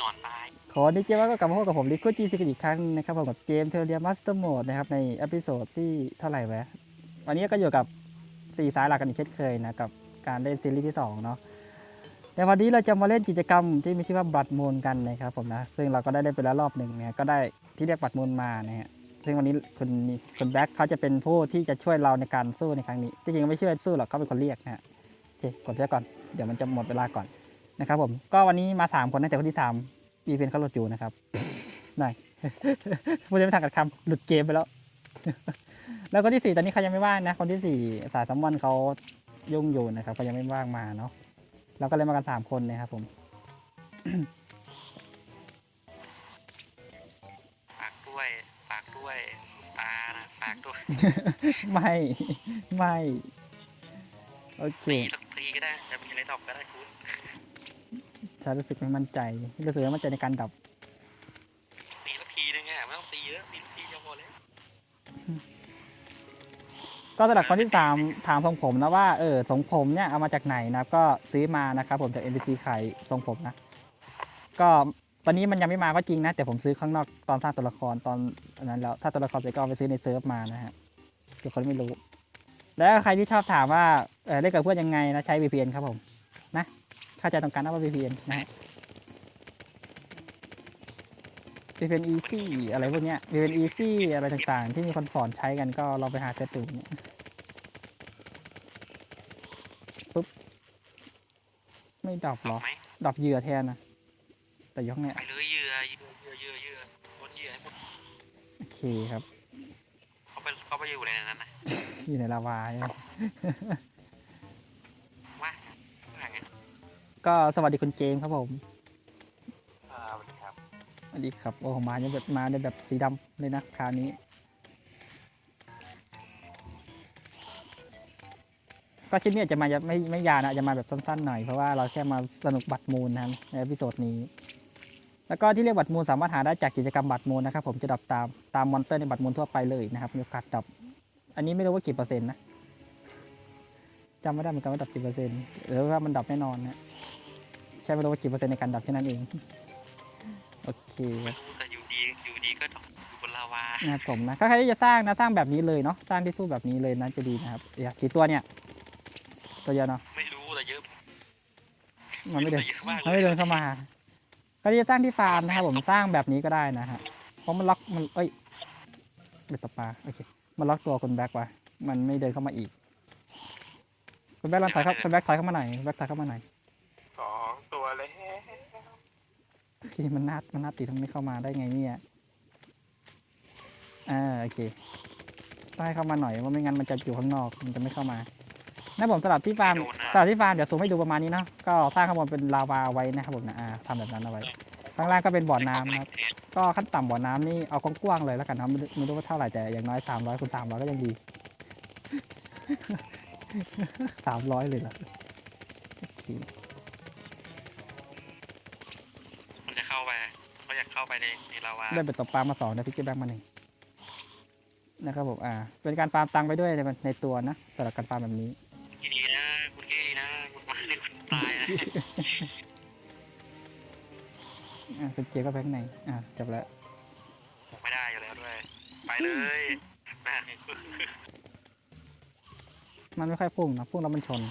นอนตาย ขอดีเจว่าก็กลับมาพบกับผมลิค u จีซิกอีกครั้งนะครับผมกับเกมเทอร์เรียมัสเตอร์โหมดนะครับในอพิโซดที่เท่าไหร่วะวันนี้ก็อยู่กับ4สายหลักกันอีกเช่นเคยนะกับการเล่นซีรีส์ที่2เนาะแต่วันนี้เราจะมาเล่นกิจกรรมที่มีชื่อว่าบัตรมูลกันนะครับผมนะซึ่งเราก็ได้เล่นไปแล้วรอบหนึ่งเนะก็ได้ที่เรียกบัตรมูลมานะฮะซึ่งวันนี้คุณคุณแบ็คเขาจะเป็นผู้ที่จะช่วยเราในการสู้ในครั้งนี้จริงๆไม่ช่วยสู้หรอกเขาเป็นคนเรียกนะฮะโอเคกดเสียก่อนเดี๋ยวมันจะหมดเวลาก่อน นะครับผมก็วันนี้มาสามคนนะแต่คนที่สามอีเวนต์เขาหลุดอยู่นะครับได้พูดไม่ทันกับคำหลุดเกมไปแล้ว แล้วคนที่สี่ตอนนี้เขายังไม่ว่างนะ คนที่สี่สายสัมวันเขายุ่งอยู่นะครับเขายังไม่ว่างมาเนาะเราก็เลยมากันสามคนนะครับผมฝากด้วยฝากด้วยตานะฝากด้วยไม่ไม่โอเค ตีสักทีก็ได้จะมีอะไรตอบก็ได้คุณ ฉันรู้สึกไม่มั่นใจรู้สึกไม่มั่นใจในการดับตีสักทีนึงอะไม่ต้องตีเยอะตีสักทีเดียวพอแล้วก็สำหรับคนที่ถามถามทรงผมนะว่าเออทรงผมเนี่ยเอามาจากไหนนะก็ซื้อมานะครับผมจาก NPC ขายทรงผมนะ ก็ตอนนี้มันยังไม่มาก็จริงนะ แต่ผมซื้อข้างนอกตอนสร้างตัวละครตอนอันนั้นแล้วถ้าตัวละครเสร็จก็เอาไปซื้อในเซิร์ฟมานะฮะเดี๋ยวคนไม่รู้ แล้วใครที่ชอบถามว่าเออเล่นกับเพื่อนยังไงนะใช้ VPN ครับผมนะ ถ้าใจะต้องการนะว่า VPN นะฮะ VPN Easy อะไรพวกเนี้ย VPN Easy อะไรต่างๆ ที่มีคนสอนใช้กันก็ลองไปหาเจอดูเนี่ยปุ๊บ ไม่ดับตเหรออบไหมดับเหยื่อแทนนะ แต่ยกเนี่ยไปเลยเหยื่อเหยื่อเหยื่อเหยื่อเหยื่อโดนเหยื่อให้หมดโอเคครับ เขาไปเขาไปอยู่ในนั้นนะอยู่ในลาวาใช่ไหม ว่าว่าไง ก็สวัสดีคุณเจมส์ครับผมอ่าสวัสดีครับสวัสดีครับโอ้โหมาเนี่ยแบบมาในแบบสีดำเลยนะคราวนี้ก็ชิ้นนี้อาจจะมาไม่ไม่ยาวนะอาจจะมาแบบสั้นๆหน่อยเพราะว่าเราแค่มาสนุกบัตรมูลนะครับในเอพิโซดนี้ แล้วก็ที่เรียกบัตรมูลสามารถหาได้จากกิจกรรมบัตรมูลนะครับ ผมจะดับตามตามมอนเตอร์ในบัตรมูลทั่วไปเลยนะครับมีโอกาสดับ อันนี้ไม่รู้ว่ากี่เปอร์เซ็นต์นะจำไม่ได้เหมือนกันว่าดับกี่เปอร์เซ็นต์หรือว่ามันดับแน่นอนนะแค่ไม่รู้ว่ากี่เปอร์เซ็นต์ในการดับแค่นั้นเอง โอเคครับไม่รู้แต่อยู่ดีอยู่ดีก็อยู่บนลาวานะครับผมนะถ้าใครที่จะสร้างนะสร้างแบบนี้เลยเนาะสร้างที่สู้แบบนี้เลยนะจะดีนะครับอยากกี่ตัวเนี่ย ตัวเดียวเนาะไม่รู้แต่เยอะมันไม่เดินแต่เยอะมากมันไม่เดินเข้ามาใครที่จะสร้างที่ฟาร์มนะครับผมสร้างแบบนี้ก็ได้นะฮะเพราะมันล็อกมันเอ้ยเบ็ดตกปลาโอเคมันล็อกตัวคุณแบ็กไว้มันไม่เดินเข้ามาอีกคุณแบ็กลองถอยเข้าคุณแบ็กถอยเข้ามาหน่อยคุณแบ็กถอยเข้ามาหน่อย สองตัวเลย ที่มันนัดมันนัดตีทำไมไม่เข้ามาได้ไงเนี่ยอ่าโอเคต้องให้เข้ามาหน่อยว่าไม่งั้นมันจะอยู่ข้างนอกมันจะไม่เข้ามานะผมสลับที่ฟาร์มสลับที่ฟาร์มเดี๋ยวซูมให้ดูประมาณนี้เนาะก็สร้างข้างบนเป็นลาวาเอาไว้นะครับผมนะอ่าทำแบบนั้นเอาไว้ข้างล่างก็เป็นบ่อน้ำนะครับก็ขั้นต่ำบ่อน้ำนี่เอากว้างๆเลยแล้วกันนะไม่รู้ไม่รู้ว่าเท่าไหร่แต่อย่างน้อยสามร้อยคูณสามร้อยก็ยังดีสามร้อยเลยเหรอ เขาอยากเข้าไปในในลาวาได้เบ็ดตกปลามาสองได้พิกเกอร์แบงค์มาหนึ่งนะครับผมอ่า เป็นการฟาร์มตังค์ไปด้วยในในตัวนะสำหรับการฟาร์มแบบนี้ที่ดีนะคุณเก้ดีนะคุณมาเล่นคุณตายนะอ่าเป็นเจก็แบงค์ในอ่าจบแล้วไม่ได้อยู่แล้วด้วย ไปเลยแม่งมันไม่ค่อยพุ่งนะพุ่งแล้วมันชน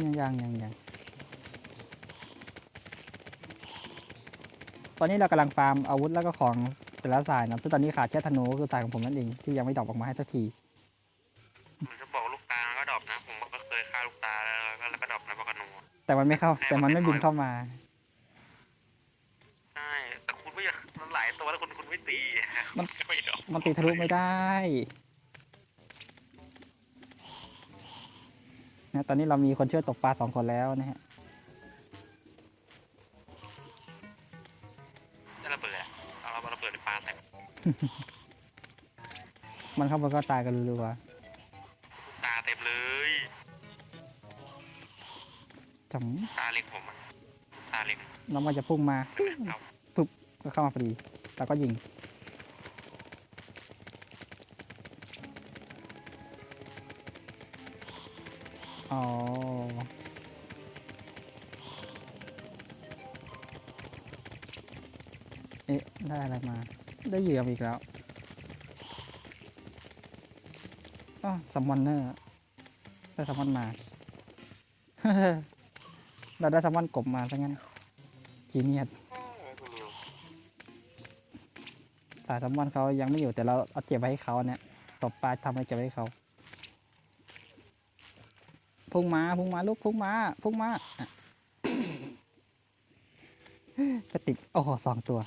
ยังยังยังยังตอนนี้เรากำลังฟาร์มอาวุธแล้วก็ของแต่ละสายนะซึ่งตอนนี้ขาดแค่ธนูก็คือสายของผมนั่นเองที่ยังไม่ดรอกออกมาให้สักทีผมจะบอกลูกตามันก็ดรอปนะ ผมก็เคยฆ่าลูกตาแล้วแล้วก็แล้วก็ดรอปนะปกนูแต่มันไม่เข้า แต่มันไม่บินเข้ามาใช่แต่คุณไม่อยากมันหลายตัวแล้วคุณคุณไม่ตีมันไม่ดรอปมันตีทะลุไม่ได้ นะตอนนี้เรามีคนช่วยตกปลาสองคนแล้วนะฮะจะระเบิดอะเอาเราระเบิดในปลาใส่มันเข้ามาก็ตายกันรัวลูกตาเต็มเลยๆจังตาเล็กผมอะตาเล็กน้องมันจะพุ่งมาเอาก็เข้ามาพอดีแล้วก็ยิง อ๋อ เอ๊ะ ได้อะไรมา ได้เหยื่ออีกแล้วอ๋อซัมมอนเนอร์ได้ซัมมอนมา เราได้ซัมมอนกบมาซะงั้นจีเนียสเออคุณนิวสายซัมมอนเขายังไม่อยู่แต่เราเอาเก็บไว้ให้เขาเนี่ย ตบปลาทำให้เก็บไว้ให้เขา พุ่งมาพุ่งมาลูกพุ่งมาพุ่งมาอะกระติกโอ้โหสองตัว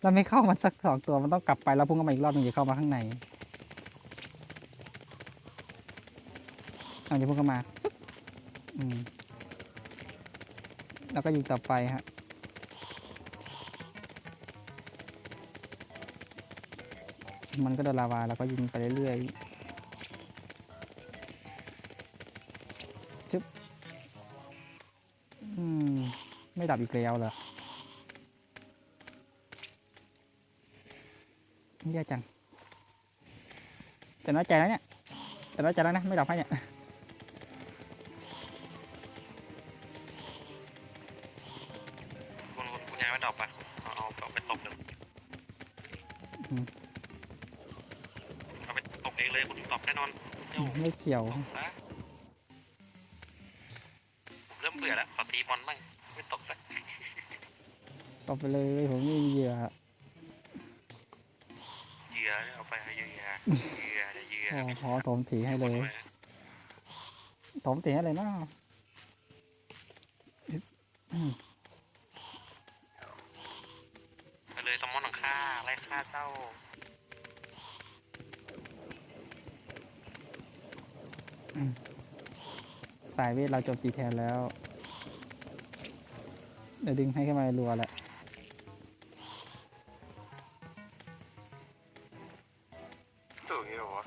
เราไม่เข้ามันสักสองตัวมันต้องกลับไปแล้วพุ่งเข้ามาอีกรอบนึงจะเข้ามาข้างในเอาจะพุ่งเข้ามาอืมแล้วก็ยิงต่อไปฮะมันก็โดนลาวาแล้วก็ยิงไปเรื่อยๆ ชึบอืมไม่ดับอีกแล้วเหรอแย่จังจะน้อยใจแล้วเนี่ยจะน้อยใจแล้วนะไม่ดับให้เนี่ยคุณคุณยายไม่ดรอปอะเอาเอาเอาไปตกเลยอืมเอาไปตกเองเลยคุณตอบแน่นอนเจ้าไม่เกี่ยวนะผมเริ่มเบื่อแล้วขอตีบอลบ้างไม่ตกสักตบไปเลยผมไม่มีเหยื่อเหยื่อเนี่ยเอาไปเหยื่อเหยื่อเหยื่อเหยื่อโอ้ขอถมถีให้เลยถมถีให้เลยนะอืมไปเลยสมมอนของข้าไล่ฆ่าเจ้าสายเวทเราโจมตีแทนแล้ว เดี๋ยวดึงให้ขึ้นมารัวแหละตู่เหรอวะ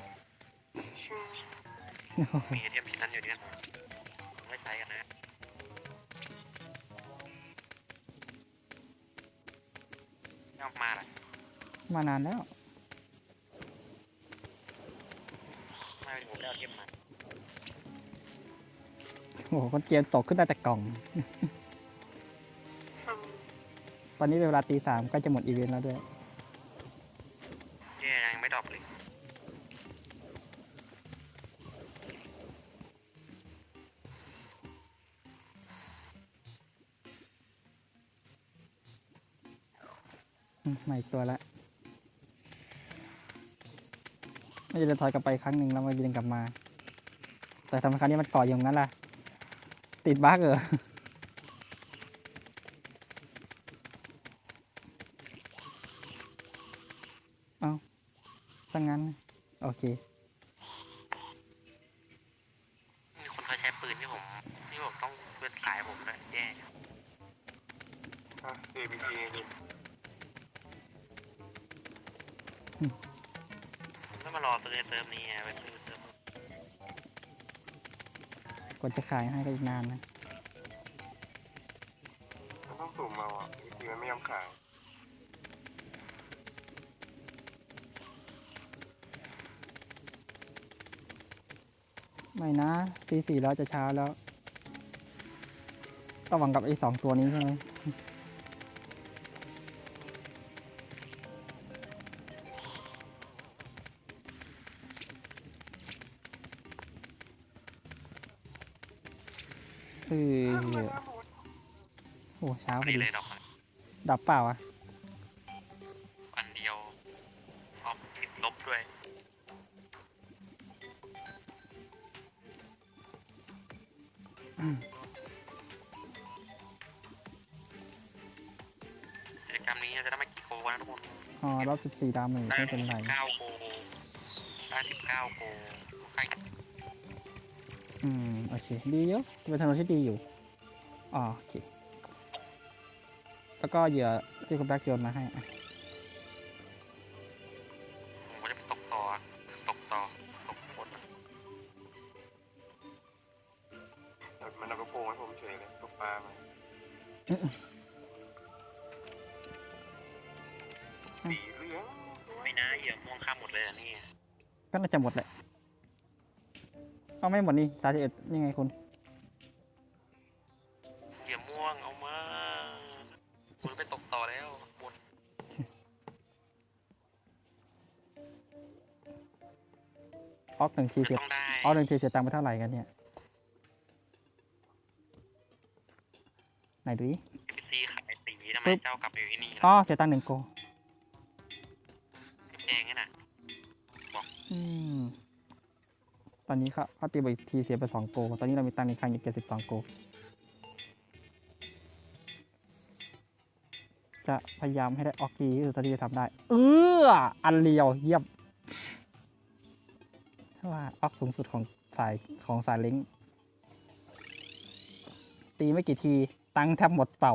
มีไอเทมชิ้นนั้นอยู่เนี่ยไม่ใช้กันนะยอมมาละมานานแล้วไม่ผมได้เอาเทมมาโอ้โหคนเกียนตกขึ้นได้แต่กล่อง ตอนนี้เป็นเวลาตีสามใก็จะหมดอีเวนต์แล้วด้วยเย่ยังไม่ดรอปเลย อืมมาอีกตัวละไม่จะเดินถอยกลับไปครั้งหนึ่งแล้วมาเดินกลับมา แต่ทำไมครั้งนี้มันเกาะอยู่งั้นล่ะ ติดบั๊กเหรอ เอาซะงั้น โอเคมีคนเคยใช้ปืนที่ผมที่ผมต้องเป็นสายผมเลยแย่ ABG ดิอืมแล้วมารอซื้อในเซิร์ฟนี้ไงไปซื้อเซิร์ฟกว่าจะขายให้ก็อีกนานนะ มันต้องสุ่มมาอะจริงๆมันไม่ยอมขาย ไม่นะตีสี่แล้วจะเช้าแล้วต้องหวังกับไอ้สองตัวนี้ใช่ไหมเออโอ้เช้าพอดีดีเลยดอกมันดับเปล่าอะ สิบสี่ดาเมจได้ไม่เป็นไรเก้าโกได้สิบเก้าโกใครอืม โอเค ดีอยู่เป็นถนนที่ดีอยู่อ๋อโอเค แล้วก็เหยื่อที่คุณแบล็กโยนมาให้อะผมก็จะไปตกต่อ ตกต่อ ตกบนมันเอากระโปรงให้ผมเฉยเลยตกปลามา ยื่อม่วงข้ามหมดเลยอะนี่ก็น่าจะหมดแหละ เอก็ไม่หมดนี่สามสิบเอ็ดยังไงคุณ เหยี่ยมม่วงเอามาคุณไปตกต่อแล้วหมดออกหนึ่งทีไม่เสียต้องได้ออกหนึ่งทีเสียตังค์ไปเท่าไหร่กันเนี่ย ไหนดูดิ เอฟซีขายสีทำไมปึ๊บ เจ้ากลับไปอยู่ที่นี่อ๋อล่ะเสียตังค์หนึ่งโก ตอนนี้เขาเขาตีไปอีกทีเสียไปสองโก ตอนนี้เรามีตังค์ในคลังอยู่เจ็ดสิบสองโก จะพยายามให้ได้ออกดีที่สุดเท่าที่จะทำได้ เอออันเลียวเยี่ยมว่าออกสูงสุดของสายของสายลิงตีไม่กี่ที ตังค์แทบหมดเป๋า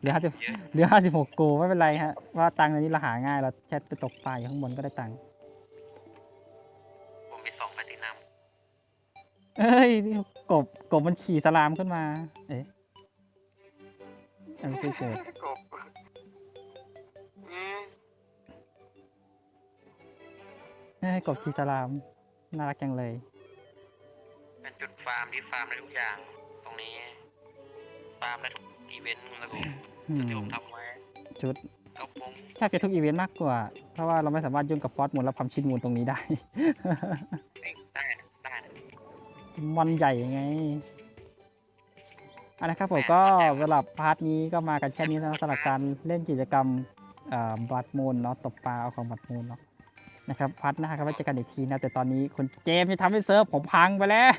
เหลือห้าสิบเยอะเหลือห้าสิบหกโกไม่เป็นไรฮะว่าตังค์ในนี้เราหาง่ายเราแค่ไปตกปลาอยู่ข้างบนก็ได้ตังค์ผมไปสองแพลตินัมเอ้ยนี่กบกบมันขี่สลามขึ้นมา เอ๊ะอันนี้เกิดกบอืมเอ้ยกบขี่สลามน่ารักจังเลย เป็นจุดฟาร์มที่ฟาร์มได้ทุกอย่าง ตรงนี้ ฟาร์มได้ทุก อีเวนต์แล้วก็อืจุดมที่ผมทำไว้ชุดก็ผมแทบจะทุกอีเวนต์มากกว่า เพราะว่าเราไม่สามารถยุ่งกับฟอสมูลและความชินมูลตรงนี้ได้ได้นะได้นะ มอนใหญ่ไงอันนะครับผมก็สำหรับพาร์ทนี้ก็มากันแค่นี้นะสำหรับการเล่นกิจกรรมบัตมูลเนาะตบปลาเอาของบัตมูลเนาะนะครับพาร์ทหน้าครับไว้เจอกันอีกทีนะ แต่ตอนนี้คุณเจมส์จะทำให้เซิร์ฟผมพังไปแล้ว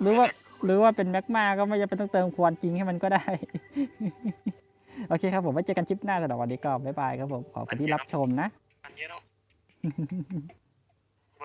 หรือว่า หรือว่าเป็นแม็กมาก็ไม่จำเป็นต้องเติมควอนจริงให้มันก็ได้ โอเคครับผมไว้เจอกันคลิปหน้าสำหรับวันนี้ก็บ๊ายบายครับผมขอบคุณที่รับชมนะ